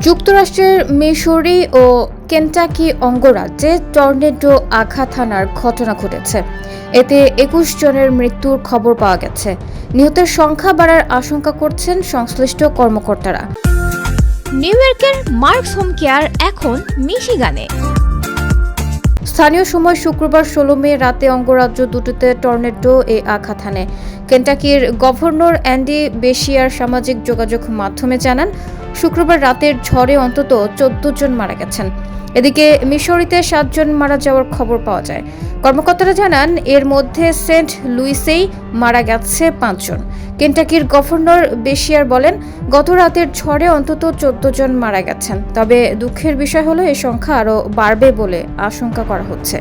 যুক্তরাষ্ট্রের মিসৌরি ও কেন্টাকি অঙ্গরাজ্যে টর্নেডো আঘাত হানার ঘটনা ঘটেছে। এতে একুশ জনের মৃত্যুর খবর পাওয়া গেছে। নিহতের সংখ্যা বাড়ার আশঙ্কা করছেন সংশ্লিষ্ট কর্মকর্তারা। নিউ ইয়র্কের মার্কস হোম কেয়ার এখন মিশিগানে। স্থানীয় সময় শুক্রবার ষোলো মে রাতে অঙ্গরাজ্য দুটিতে টর্নেডো এ আঘাত হানে। কেন্টাকির গভর্নর অ্যান্ডি বেশিয়ার সামাজিক যোগাযোগ মাধ্যমে জানান, শুক্রবার রাতের ঝড়ে অন্তত চোদ্দ জন মারা গেছেন। এদিকে মিশরিতে সাতজন মারা যাওয়ার খবর পাওয়া যায়। কর্মকর্তারা জানান, এর মধ্যে সেন্ট লুইসেই মারা গেছে পাঁচজন কেন্টাকির গভর্নর বেশিয়ার বলেন গত রাতের ঝড়ে অন্তত চোদ্দ জন মারা গেছেন। তবে দুঃখের বিষয় হলো, এ সংখ্যা আরও বাড়বে বলে আশঙ্কা করা হচ্ছে।